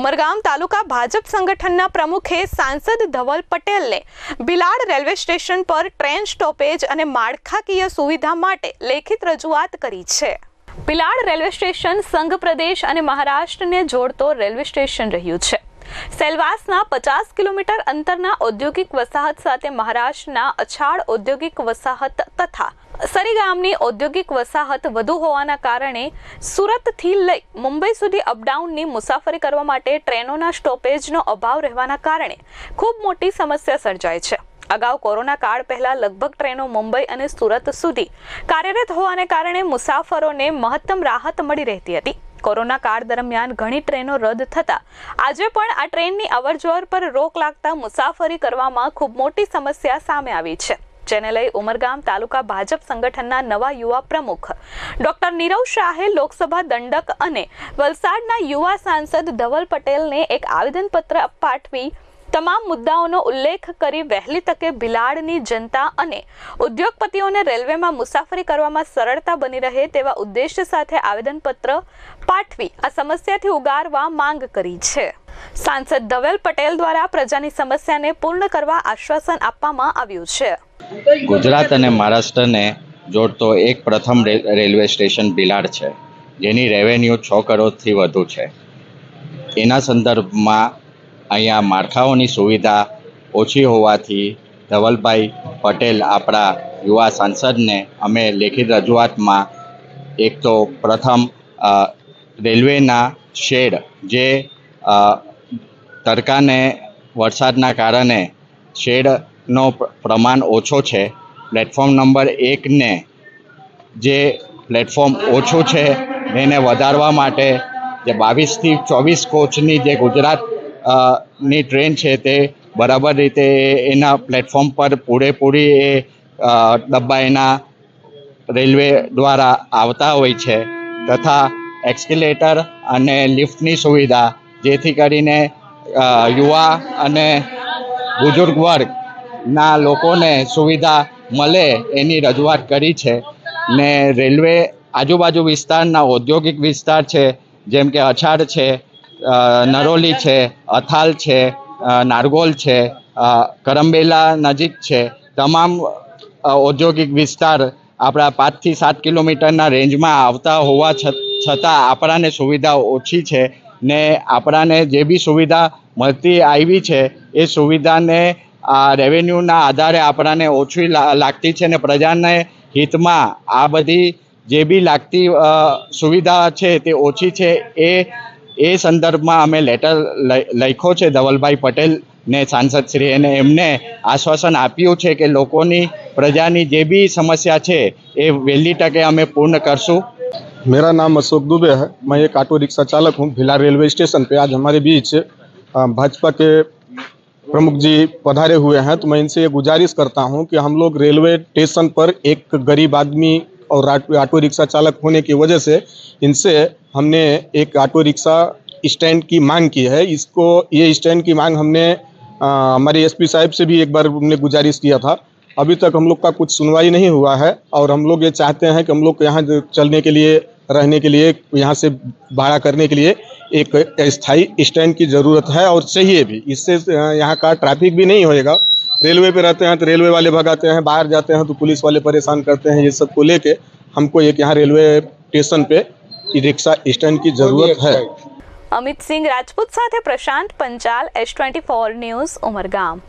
ઉમરગામ તાલુકા ભાજપ સંગઠનના પ્રમુખે સાંસદ ધવલ પટેલને બિલાડ રેલવે સ્ટેશન પર ટ્રેન સ્ટોપેજ અને માળખાકીય સુવિધા માટે લેખિત રજૂઆત કરી છે. બિલાડ રેલવે સ્ટેશન સંઘ પ્રદેશ અને મહારાષ્ટ્રને જોડતો રેલવે સ્ટેશન રહ્યું છે. સેલવાસના પચાસ કિલોમીટર અંતરના ઔદ્યોગિક વસાહત સાથે મહારાષ્ટ્રના અછાડ ઔદ્યોગિક વસાહત તથા સરીગામની ઔદ્યોગિક વસાહત વધુ હોવાના કારણે સુરતથી લઈ મુંબઈ સુધી અપડાઉનની મુસાફરી કરવા માટે ટ્રેનોના સ્ટોપેજનો અભાવ રહેવાના કારણે ખૂબ મોટી સમસ્યા સર્જાય છે. અગાઉ કોરોના કાળ પહેલા લગભગ ટ્રેનો મુંબઈ અને સુરત સુધી કાર્યરત હોવાને કારણે મુસાફરોને મહત્તમ રાહત મળી રહેતી હતી. કોરોના કાળ દરમિયાન ઘણી ટ્રેનો રદ થતા. આજે પણ આ ટ્રેનની અવરજવર પર રોક લાગતા મુસાફરી કરવામાં ખૂબ મોટી સમસ્યા સામે આવી છે. જેને લઈ ઉમરગામ તાલુકા ભાજપ સંગઠનના નવા યુવા પ્રમુખ ડોક્ટર નીરવ શાહે લોકસભા દંડક અને વલસાડના યુવા સાંસદ ધવલ પટેલને એક આવેદનપત્ર પાઠવી તમામ મુદ્દાઓનો ઉલ્લેખ કરી વહેલી તકે ભિલાડની જનતા અને ઉદ્યોગપતિઓને રેલવેમાં મુસાફરી કરવામાં સરળતા બની રહે તેવા ઉદ્દેશ્ય સાથે આવેદનપત્ર પાઠવી આ સમસ્યાથી ઉગારવા માંગ કરી છે. સાંસદ ધવેલ પટેલ દ્વારા પ્રજાની સમસ્યાને પૂર્ણ કરવા આશ્વાસન આપવામાં આવ્યું છે. ગુજરાત અને મહારાષ્ટ્રને જોડતો એક પ્રથમ રેલવે સ્ટેશન બિલાડ છે, જેની રેવન્યુ છ કરોડથી વધુ છે. એના સંદર્ભમાં અહીંયા માળખાઓની સુવિધા ઓછી હોવાથી ધવલભાઈ પટેલ આપણા યુવા સાંસદને અમે લેખિત રજૂઆતમાં એક તો પ્રથમ રેલવેના શેડ જે તડકાને વરસાદના કારણે શેડનો પ્રમાણ ઓછો છે. પ્લેટફોર્મ નંબર એકને જે પ્લેટફોર્મ ઓછું છે, એને વધારવા માટે જે બાવીસથી ચોવીસ કોચની જે ગુજરાત ની ટ્રેન છે તે બરાબર રીતે એના પ્લેટફોર્મ પર પૂરેપૂરી એ ડબ્બા એના રેલવે દ્વારા આવતા હોય છે. તથા એક્સકેલેટર અને લિફ્ટની સુવિધા, જેથી કરીને યુવા અને બુઝુર્ગ વર્ગના લોકોને સુવિધા મળે એની રજૂઆત કરી છે. ને રેલવે આજુબાજુ વિસ્તારના ઔદ્યોગિક વિસ્તાર છે, જેમ કે અછાડ છે નરોલી છે, અથાલ છે નારગોલ છે કરમબેલા નજીક છે. તમામ ઔદ્યોગિક વિસ્તાર આપણા પાંચથી સાત કિલોમીટરના રેન્જમાં આવતા હોવા છતાં આપણાને સુવિધા ઓછી છે ને આપણાને જે બી સુવિધા મળતી આવી છે, એ સુવિધાને આ રેવન્યુના આધારે આપણાને ઓછી લાગતી છે ને પ્રજાને હિતમાં આ બધી જે બી લાગતી સુવિધા છે તે ઓછી છે, એ એ સંદર્ભમાં અમે લેટર લખ્યો છે ધવલભાઈ પટેલ ને સાંસદ શ્રી અને એમને આશ્વાસન આપ્યું છે કે લોકોની પ્રજાની જે બી સમસ્યા છે એ વહેલી તકે અમે પૂર્ણ કરશું मेरा नाम अशोक दुबे है मैं एक ऑटो रिक्शा चालक हूँ भिला रेलवे स्टेशन पे आज हमारे बीच अ, भाजपा के प्रमुख जी पधारे हुए हैं तो मैं इनसे ये गुजारिश करता हूँ कि हम लोग रेलवे स्टेशन पर एक गरीब आदमी और ऑटो रिक्शा चालक होने की वजह से इनसे हमने एक ऑटो रिक्शा स्टैंड की मांग की है। इसको, ये स्टैंड की मांग हमने हमारे एसपी साहब से भी एक बार हमने गुजारिश किया था। अभी तक हम लोग का कुछ सुनवाई नहीं हुआ है और हम लोग ये चाहते हैं कि हम लोग यहाँ चलने के लिए, रहने के लिए, यहाँ से भाड़ा करने के लिए एक स्थायी स्टैंड की ज़रूरत है और चाहिए भी। इससे, यहाँ का ट्रैफ़िक भी नहीं होएगा रेलवे पे रहते हैं तो रेलवे वाले भगाते हैं बाहर जाते हैं तो पुलिस वाले परेशान करते हैं ये सब को लेके हमको एक यहाँ रेलवे स्टेशन पे ई रिक्शा स्टैंड की ज़रूरत है અમિત સિંહ રાજપૂત સાથે Prashant Panchal S twenty four news Umargam